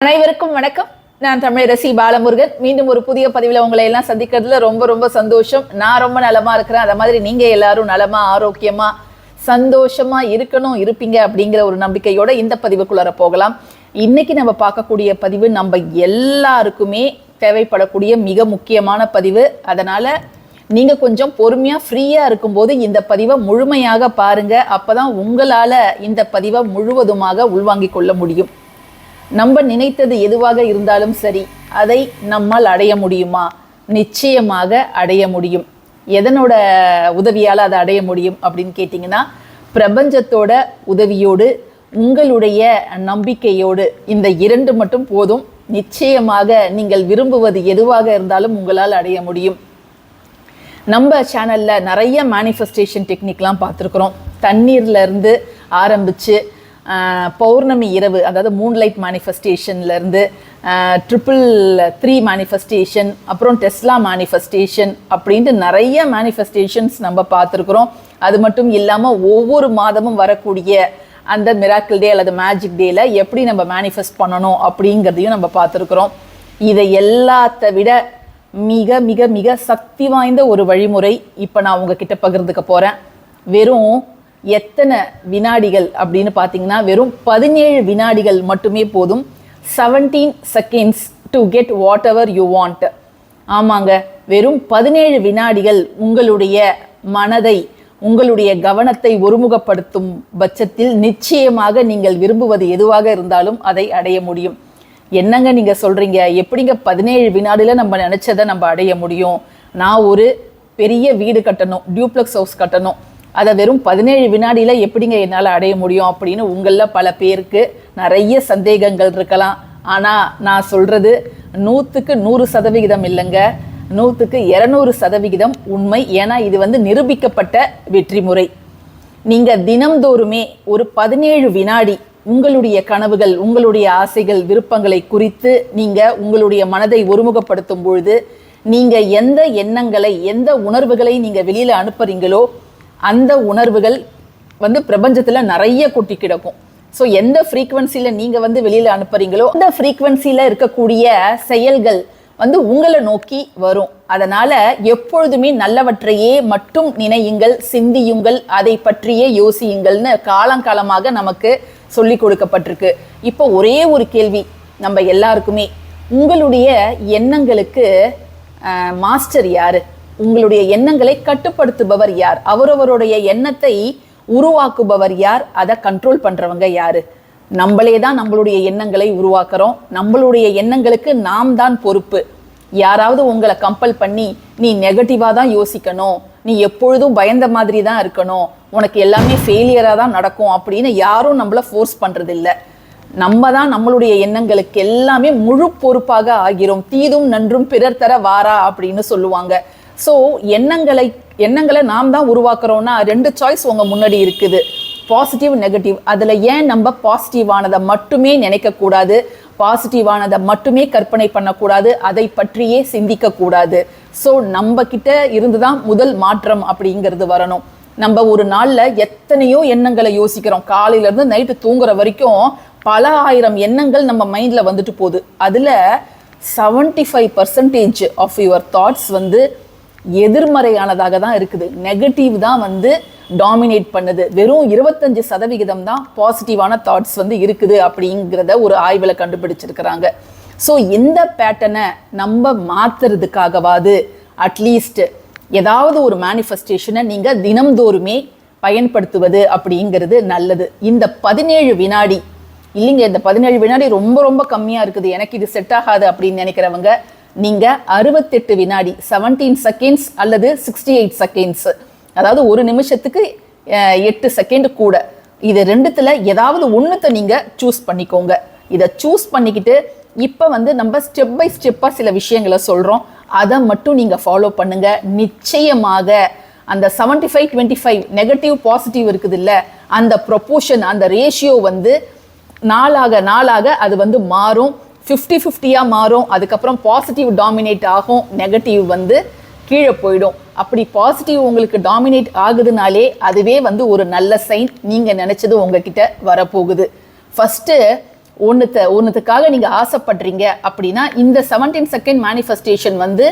அனைவருக்கும் வணக்கம். நான் தமிழரசி பாலமுருகன். மீண்டும் ஒரு புதிய பதிவில் உங்களை எல்லாம் சந்திக்கிறதுல ரொம்ப ரொம்ப சந்தோஷம். நான் ரொம்ப நலமா இருக்கிறேன். அத மாதிரி நீங்க எல்லாரும் நலமா ஆரோக்கியமா சந்தோஷமா இருக்கணும் இருப்பீங்க அப்படிங்கிற ஒரு நம்பிக்கையோட இந்த பதிவுக்குள்ளார போகலாம். இன்னைக்கு நம்ம பார்க்கக்கூடிய பதிவு நம்ம எல்லாருக்குமே தேவைப்படக்கூடிய மிக முக்கியமான பதிவு. அதனால நீங்க கொஞ்சம் பொறுமையா ஃப்ரீயா இருக்கும்போது இந்த பதிவை முழுமையாக பாருங்க. அப்பதான் உங்களால இந்த பதிவை முழுவதுமாக உள்வாங்கிக் கொள்ள முடியும். நம்ம நினைத்தது எதுவாக இருந்தாலும் சரி அதை நம்மால் அடைய முடியுமா? நிச்சயமாக அடைய முடியும். எதனோட உதவியால் அதை அடைய முடியும் அப்படின்னு கேட்டிங்கன்னா பிரபஞ்சத்தோட உதவியோடு உங்களுடைய நம்பிக்கையோடு இந்த இரண்டு மட்டும் போதும். நிச்சயமாக நீங்கள் விரும்புவது எதுவாக இருந்தாலும் உங்களால் அடைய முடியும். நம்ம சேனலில் நிறைய மேனிஃபெஸ்டேஷன் டெக்னிக்லாம் பார்த்துருக்குறோம். தண்ணீர்லேருந்து ஆரம்பித்து பௌர்ணமி இரவு அதாவது மூன்லைட் மேனிஃபெஸ்டேஷன்லேருந்து ட்ரிபிள் த்ரீ மேனிஃபெஸ்டேஷன் அப்புறம் டெஸ்லா மேனிஃபெஸ்டேஷன் அப்படின்ட்டு நிறைய மேனிஃபெஸ்டேஷன்ஸ் நம்ம பார்த்துருக்குறோம். அது மட்டும் இல்லாமல் ஒவ்வொரு மாதமும் வரக்கூடிய அந்த மிராக்கிள் டே அல்லது மேஜிக் டேல எப்படி நம்ம மேனிஃபெஸ்ட் பண்ணணும் அப்படிங்கிறதையும் நம்ம பார்த்துருக்குறோம். இதை எல்லாத்த விட மிக மிக மிக சக்தி வாய்ந்த ஒரு வழிமுறை இப்போ நான் உங்ககிட்ட பகிர்ந்துக்க போகிறேன் வெறும் எத்தனை வினாடிகள் அப்படின்னு பார்த்தீங்கன்னா வெறும் பதினேழு வினாடிகள் மட்டுமே போதும். Seventeen seconds to get whatever you want ஆமாங்க. வெறும் பதினேழு வினாடிகள் உங்களுடைய மனதை உங்களுடைய கவனத்தை ஒருமுகப்படுத்தும் பட்சத்தில் நிச்சயமாக நீங்கள் விரும்புவது எதுவாக இருந்தாலும் அதை அடைய முடியும். என்னங்க நீங்கள் சொல்கிறீங்க எப்படிங்க பதினேழு வினாடியில் நம்ம நினச்சதை நம்ம அடைய முடியும்? நான் ஒரு பெரிய வீடு கட்டணும் டியூப்ளெக்ஸ் ஹவுஸ் கட்டணும். அதை வெறும் பதினேழு வினாடியில் எப்படிங்க என்னால் அடைய முடியும் அப்படின்னு உங்களில் பல பேருக்கு நிறைய சந்தேகங்கள் இருக்கலாம். ஆனால் நான் சொல்கிறது நூற்றுக்கு நூறு சதவிகிதம் இல்லைங்க. நூற்றுக்கு இரநூறு சதவிகிதம் உண்மை. ஏன்னா இது வந்து நிரூபிக்கப்பட்ட வெற்றி முறை. நீங்கள் தினம்தோறுமே ஒரு பதினேழு வினாடி உங்களுடைய கனவுகள் உங்களுடைய ஆசைகள் விருப்பங்களை குறித்து நீங்கள் உங்களுடைய மனதை ஒருமுகப்படுத்தும் பொழுது நீங்கள் எந்த எண்ணங்களை எந்த உணர்வுகளை நீங்கள் வெளியில் அனுப்புறீங்களோ அந்த உணர்வுகள் வந்து பிரபஞ்சத்தில் நிறைய கொட்டி கிடக்கும். ஸோ எந்த ஃப்ரீக்குவென்சியில் நீங்கள் வந்து வெளியில் அனுப்புறீங்களோ அந்த ஃப்ரீக்குவென்சியில் இருக்கக்கூடிய செயல்கள் வந்து உங்களை நோக்கி வரும். அதனால எப்பொழுதுமே நல்லவற்றையே மட்டும் நினையுங்கள் சிந்தியுங்கள் அதை பற்றியே யோசியுங்கள்னு காலங்காலமாக நமக்கு சொல்லி கொடுக்கப்பட்டிருக்கு. இப்போ ஒரே ஒரு கேள்வி நம்ம எல்லாருக்குமே. உங்களுடைய எண்ணங்களுக்கு மாஸ்டர் யாரு? உங்களுடைய எண்ணங்களை கட்டுப்படுத்துபவர் யார்? அவரவருடைய எண்ணத்தை உருவாக்குபவர் யார்? அதை கண்ட்ரோல் பண்றவங்க யாரு? நம்மளே தான் நம்மளுடைய எண்ணங்களை உருவாக்குறோம். நம்மளுடைய எண்ணங்களுக்கு நாம் தான் பொறுப்பு. யாராவது உங்களை கம்பல் பண்ணி நீ நெகட்டிவாக தான் யோசிக்கணும். நீ எப்பொழுதும் பயந்த மாதிரி தான் இருக்கணும். உனக்கு எல்லாமே ஃபெயிலியராக தான் நடக்கும். அப்படின்னு யாரும் நம்மள ஃபோர்ஸ் பண்ணுறதில்ல நம்ம தான் நம்மளுடைய எண்ணங்களுக்கு எல்லாமே முழு பொறுப்பாக ஆகிறோம். தீதும் நன்றும் பிறர் தர வாரா அப்படின்னு சொல்லுவாங்க. ஸோ எண்ணங்களை எண்ணங்களை நாம் தான் உருவாக்குறோம்னா ரெண்டு சாய்ஸ் உங்கள் முன்னாடி இருக்குது. பாசிட்டிவ் நெகட்டிவ் அதில் ஏன் நம்ம பாசிட்டிவானதை மட்டுமே நினைக்கக்கூடாது? பாசிட்டிவானதை மட்டுமே கற்பனை பண்ணக்கூடாது? அதை பற்றியே சிந்திக்கக்கூடாது. ஸோ நம்ம கிட்ட இருந்து தான் முதல் மாற்றம் அப்படிங்கிறது வரணும். நம்ம ஒரு நாளில் எத்தனையோ எண்ணங்களை யோசிக்கிறோம். காலையிலேருந்து நைட்டு தூங்குற வரைக்கும் பல ஆயிரம் எண்ணங்கள் நம்ம மைண்டில் வந்துட்டு போகுது. அதில் seventy five percentage of your thoughts வந்து எதிர்மறையானதாக தான் இருக்குது. நெகட்டிவ் தான் வந்து டாமினேட் பண்ணுது. வெறும் இருபத்தஞ்சு சதவிகிதம் தான் பாசிட்டிவான தாட்ஸ் வந்து இருக்குது அப்படிங்கிறத ஒரு ஆய்வில் கண்டுபிடிச்சிருக்கிறாங்க. ஸோ இந்த பேட்டர்னை நம்ம மாத்துறதுக்காகவாது அட்லீஸ்ட் ஏதாவது ஒரு மேனிஃபெஸ்டேஷனை நீங்கள் தினம்தோறுமே பயன்படுத்துவது அப்படிங்கிறது நல்லது. இந்த பதினேழு வினாடி இல்லைங்க இந்த பதினேழு வினாடி ரொம்ப ரொம்ப கம்மியாக இருக்குது. எனக்கு இது செட் ஆகாது அப்படின்னு நினைக்கிறவங்க நீங்கள் அறுபத்தெட்டு வினாடி செவன்டீன் செகண்ட்ஸ் அல்லது சிக்ஸ்டி எயிட் செகண்ட்ஸ் அதாவது ஒரு நிமிஷத்துக்கு எட்டு செகண்ட் கூட. இது ரெண்டுத்தில் ஏதாவது ஒன்றுத்தை நீங்கள் சூஸ் பண்ணிக்கோங்க. இதை சூஸ் பண்ணிக்கிட்டு இப்போ வந்து நம்ம ஸ்டெப் பை ஸ்டெப்பாக சில விஷயங்களை சொல்கிறோம் அதை மட்டும் நீங்கள் ஃபாலோ பண்ணுங்க. நிச்சயமாக அந்த 75 five twenty five negative positive இருக்குது இல்லை அந்த ப்ரொப்போஷன் அந்த ரேஷியோ வந்து நாளாக நாளாக அது வந்து மாறும். ஃபிஃப்டி ஃபிஃப்டியாக மாறும். அதுக்கப்புறம் பாசிட்டிவ் டாமினேட் ஆகும். நெகட்டிவ் வந்து கீழே போயிடும். அப்படி பாசிட்டிவ் உங்களுக்கு டாமினேட் ஆகுதுனாலே அதுவே வந்து ஒரு நல்ல சைன் நீங்கள் நினச்சது உங்ககிட்ட வரப்போகுது. ஃபஸ்ட்டு ஒன்றுத்த ஒன்றுத்துக்காக நீங்கள் ஆசைப்படுறீங்க அப்படின்னா இந்த செவன்டீன் செகண்ட் மேனிஃபெஸ்டேஷன் வந்து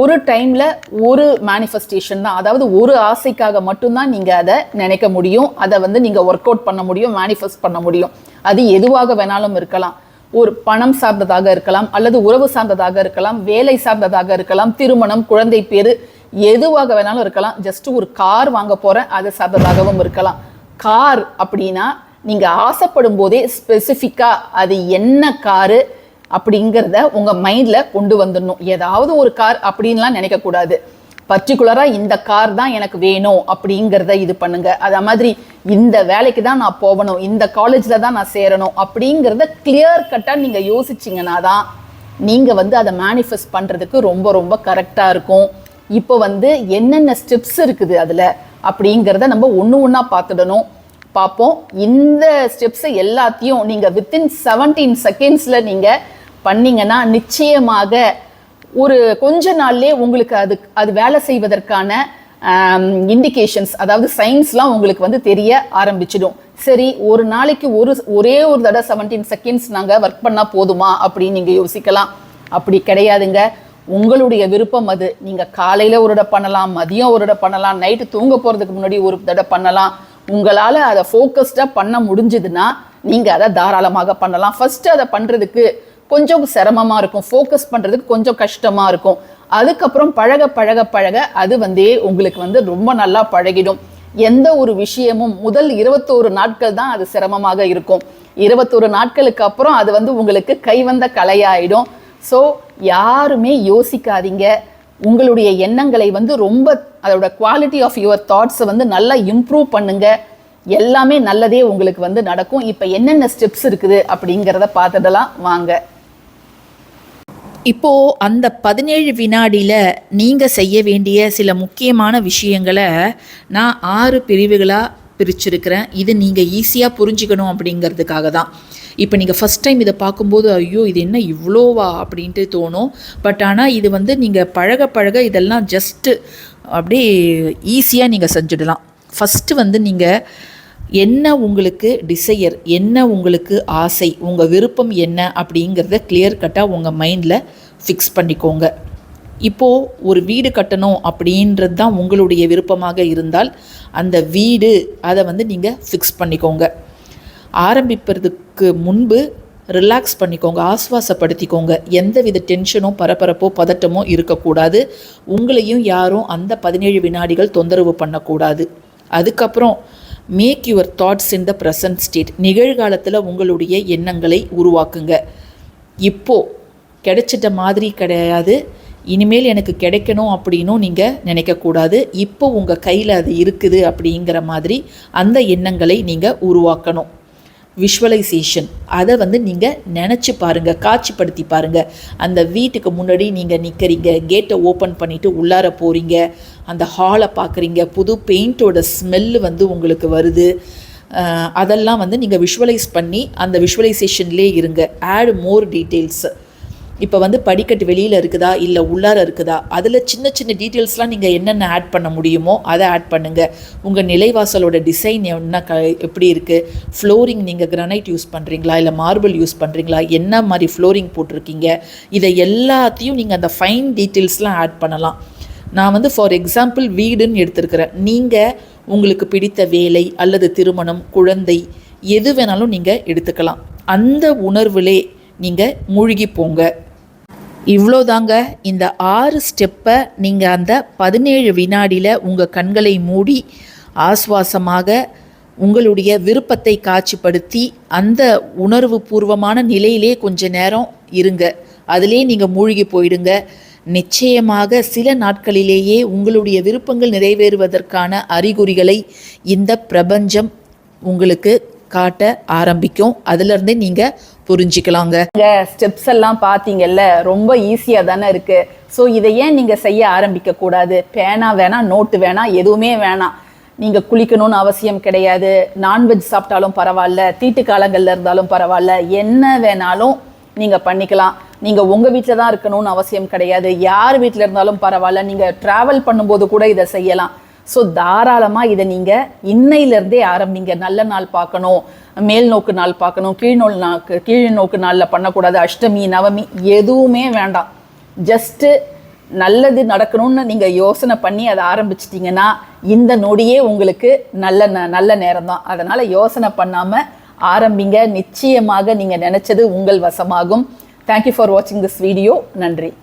ஒரு டைமில் ஒரு மேனிஃபெஸ்டேஷன் தான். அதாவது ஒரு ஆசைக்காக மட்டும்தான் நீங்கள் அதை நினைக்க முடியும். அதை வந்து நீங்கள் ஒர்க் அவுட் பண்ண முடியும் மேனிஃபெஸ்ட் பண்ண முடியும். அது எதுவாக வேணாலும் இருக்கலாம். ஒரு பணம் சார்ந்ததாக இருக்கலாம் அல்லது உறவு சார்ந்ததாக இருக்கலாம் வேலை சார்ந்ததாக இருக்கலாம் திருமணம் குழந்தை பேரு எதுவாக வேணாலும் இருக்கலாம். ஜஸ்ட் ஒரு கார் வாங்க போறேன் அது சார்ந்ததாகவும் இருக்கலாம். கார் அப்படின்னா நீங்க ஆசைப்படும் போதே ஸ்பெசிஃபிக்கா அது என்ன காரு அப்படிங்கிறத உங்க மைண்ட்ல கொண்டு வந்துடணும். ஏதாவது ஒரு கார் அப்படின்லாம் நினைக்க பர்டிகுலராக இந்த கார் தான் எனக்கு வேணும் அப்படிங்கிறத இது பண்ணுங்க. அதை மாதிரி இந்த வேலைக்கு தான் நான் போகணும் இந்த காலேஜில் தான் நான் சேரணும் அப்படிங்கிறத கிளியர் கட்டாக நீங்கள் யோசிச்சிங்கன்னா தான் நீங்கள் வந்து அதை மேனிஃபெஸ்ட் பண்ணுறதுக்கு ரொம்ப ரொம்ப கரெக்டாக இருக்கும். இப்போ வந்து என்னென்ன ஸ்டெப்ஸ் இருக்குது அதில் அப்படிங்கிறத நம்ம ஒன்று ஒன்றா பார்த்துடணும். பார்ப்போம். இந்த ஸ்டெப்ஸை எல்லாத்தையும் நீங்கள் வித்தின் செவன்டீன் செகண்ட்ஸில் நீங்கள் பண்ணிங்கன்னா நிச்சயமாக ஒரு கொஞ்ச நாள்லயே உங்களுக்கு அது அது வேலை செய்வதற்கான இண்டிகேஷன்ஸ் அதாவது சயின்ஸ்லாம் உங்களுக்கு வந்து தெரிய ஆரம்பிச்சிடும். சரி ஒரு நாளைக்கு ஒரு ஒரே ஒரு தடவை செவன்டீன் செகண்ட்ஸ் நாங்கள் ஒர்க் பண்ணால் போதுமா அப்படின்னு நீங்கள் யோசிக்கலாம். அப்படி கிடையாதுங்க. உங்களுடைய விருப்பம் அது. நீங்கள் காலையில் ஒரு தடவை பண்ணலாம் மதியம் ஒரு தடவை பண்ணலாம் நைட்டு தூங்க போகிறதுக்கு முன்னாடி ஒரு தடவை பண்ணலாம். உங்களால் அதை ஃபோக்கஸ்டாக பண்ண முடிஞ்சதுன்னா நீங்கள் அதை தாராளமாக பண்ணலாம். ஃபஸ்ட்டு அதை பண்ணுறதுக்கு கொஞ்சம் சிரமமாக இருக்கும். ஃபோக்கஸ் பண்ணுறதுக்கு கொஞ்சம் கஷ்டமாக இருக்கும். அதுக்கப்புறம் பழக பழக பழக அது வந்து உங்களுக்கு வந்து ரொம்ப நல்லா பழகிடும். எந்த ஒரு விஷயமும் முதல் இருபத்தோரு நாட்கள் தான் அது சிரமமாக இருக்கும். இருபத்தோரு நாட்களுக்கு அப்புறம் அது வந்து உங்களுக்கு கைவந்த கலையாயிடும். ஸோ யாருமே யோசிக்காதீங்க. உங்களுடைய எண்ணங்களை வந்து ரொம்ப அதோட குவாலிட்டி ஆஃப் யுவர் தாட்ஸை வந்து நல்லா இம்ப்ரூவ் பண்ணுங்க. எல்லாமே நல்லதே உங்களுக்கு வந்து நடக்கும். இப்போ என்னென்ன ஸ்டெப்ஸ் இருக்குது அப்படிங்கிறத பார்த்துடலாம். வாங்க. இப்போ அந்த பதினேழு வினாடியில் நீங்கள் செய்ய வேண்டிய சில முக்கியமான விஷயங்களை நான் ஆறு பிரிவுகளாக பிரிச்சிருக்கிறேன். இது நீங்கள் ஈஸியாக புரிஞ்சுக்கணும் அப்படிங்கிறதுக்காக தான். இப்போ நீங்கள் ஃபஸ்ட் டைம் இதை பார்க்கும்போது ஐயோ இது என்ன இவ்வளோவா அப்படின்ட்டு தோணும். பட் ஆனால் இது வந்து நீங்கள் பழக பழக இதெல்லாம் ஜஸ்ட்டு அப்படியே ஈஸியாக நீங்கள் செஞ்சிடலாம். ஃபஸ்ட்டு வந்து நீங்கள் என்ன உங்களுக்கு டிசையர் என்ன உங்களுக்கு ஆசை உங்கள் விருப்பம் என்ன அப்படிங்கிறத கிளியர் கட்டாக உங்கள் மைண்டில் ஃபிக்ஸ் பண்ணிக்கோங்க. இப்போது ஒரு வீடு கட்டணும் அப்படின்றது தான் உங்களுடைய விருப்பமாக இருந்தால் அந்த வீடு அதை வந்து நீங்கள் ஃபிக்ஸ் பண்ணிக்கோங்க. ஆரம்பிப்பதுக்கு முன்பு ரிலாக்ஸ் பண்ணிக்கோங்க ஆஸ்வாசப்படுத்திக்கோங்க. எந்த வித டென்ஷனோ பரபரப்போ பதட்டமோ இருக்கக்கூடாது. உங்களையும் யாரும் அந்த பதினேழு வினாடிகள் தொந்தரவு பண்ணக்கூடாது. அதுக்கப்புறம் make your thoughts in the present state நிகழ்காலத்தில் உங்களுடைய எண்ணங்களை உருவாக்குங்க. இப்போது கிடைச்சிட்ட மாதிரி கிடையாது. இனிமேல் எனக்கு கிடைக்கணும் அப்படின்னும் நீங்கள் நினைக்கக்கூடாது. இப்போ உங்கள் கையில் அது இருக்குது அப்படிங்கிற மாதிரி அந்த எண்ணங்களை நீங்கள் உருவாக்கணும். விஷுவலைசேஷன் அதை வந்து நீங்கள் நினச்சி பாருங்கள் காட்சிப்படுத்தி பாருங்கள் அந்த வீட்டுக்கு முன்னாடி நீங்கள் நிற்கிறீங்க கேட்டை ஓப்பன் பண்ணிவிட்டு உள்ளார போகிறீங்க அந்த ஹாலை பார்க்குறீங்க புது பெயிண்டோட ஸ்மெல்லு வந்து உங்களுக்கு வருது. அதெல்லாம் வந்து நீங்கள் விஷுவலைஸ் பண்ணி அந்த விஷுவலைசேஷன்லேயே இருங்க. ஆட் மோர் டீட்டெயில்ஸ் இப்போ வந்து படிக்கட்டு வெளியில் இருக்குதா இல்லை உள்ளார இருக்குதா அதில் சின்ன சின்ன டீட்டெயில்ஸ்லாம் நீங்கள் என்னென்ன ஆட் பண்ண முடியுமோ அதை ஆட் பண்ணுங்கள் உங்கள் நிலைவாசலோட டிசைன் என்ன க எப்படி இருக்குது ஃப்ளோரிங் நீங்கள் கிரனைட் யூஸ் பண்ணுறீங்களா இல்லை மார்பிள் யூஸ் பண்ணுறீங்களா என்ன மாதிரி ஃப்ளோரிங் போட்டிருக்கீங்க? இதை எல்லாத்தையும் நீங்கள் அந்த ஃபைன் டீட்டெயில்ஸ்லாம் ஆட் பண்ணலாம். நான் வந்து ஃபார் எக்ஸாம்பிள் வீடுன்னு எடுத்திருக்கிறேன். நீங்கள் உங்களுக்கு பிடித்த வேலை அல்லது திருமணம் குழந்தை எது வேணாலும் நீங்கள் எடுத்துக்கலாம். அந்த உணர்விலே நீங்கள் மூழ்கி போங்க. இவ்வளோதாங்க. இந்த ஆறு ஸ்டெப்பை நீங்கள் அந்த பதினேழு வினாடியில் உங்கள் கண்களை மூடி ஆஸ்வாசமாக உங்களுடைய விருப்பத்தை காட்சிப்படுத்தி அந்த உணர்வு பூர்வமான நிலையிலே கொஞ்ச நேரம் இருங்க. அதிலே நீங்கள் மூழ்கி போயிடுங்க. நிச்சயமாக சில நாட்களிலேயே உங்களுடைய விருப்பங்கள் நிறைவேறுவதற்கான அறிகுறிகளை இந்த பிரபஞ்சம் உங்களுக்கு காட்ட ஆரம்பிக்கும். அதுலேருந்தே நீங்கள் புரிஞ்சுக்கலாங்க. ஸ்டெப்ஸ் எல்லாம் பார்த்தீங்கல்ல ரொம்ப ஈஸியாக தானே இருக்கு. ஸோ இதை ஏன் நீங்கள் செய்ய ஆரம்பிக்க கூடாது? பேனா வேணாம் நோட்டு வேணாம் எதுவுமே வேணாம் நீங்கள் குளிக்கணும்னு அவசியம் கிடையாது. நான்வெஜ் சாப்பிட்டாலும் பரவாயில்ல. தீட்டு காலங்கள்ல இருந்தாலும் பரவாயில்ல. என்ன வேணாலும் நீங்கள் பண்ணிக்கலாம். நீங்கள் உங்கள் வீட்டில் தான் இருக்கணும்னு அவசியம் கிடையாது. யார் வீட்டில் இருந்தாலும் பரவாயில்ல. நீங்கள் ட்ராவல் பண்ணும்போது கூட இதை செய்யலாம். ஸோ தாராளமாக இதை நீங்கள் இன்னையிலேருந்தே ஆரம்பிங்க. நல்ல நாள் பார்க்கணும் மேல் நோக்கு நாள் பார்க்கணும் கீழ்நோல் நாக்கு கீழ் நோக்கு நாளில் பண்ணக்கூடாது. அஷ்டமி நவமி எதுவுமே வேண்டாம். ஜஸ்ட்டு நல்லது நடக்கணும்னு நீங்கள் யோசனை பண்ணி அதை ஆரம்பிச்சிட்டிங்கன்னா இந்த நொடியே உங்களுக்கு நல்ல ந- நல்ல நேரம் தான் அதனால் யோசனை பண்ணாமல் ஆரம்பிங்க. நிச்சயமாக நீங்கள் நினச்சது உங்கள் வசமாகும். தேங்க்யூ ஃபார் வாட்சிங் திஸ் வீடியோ நன்றி.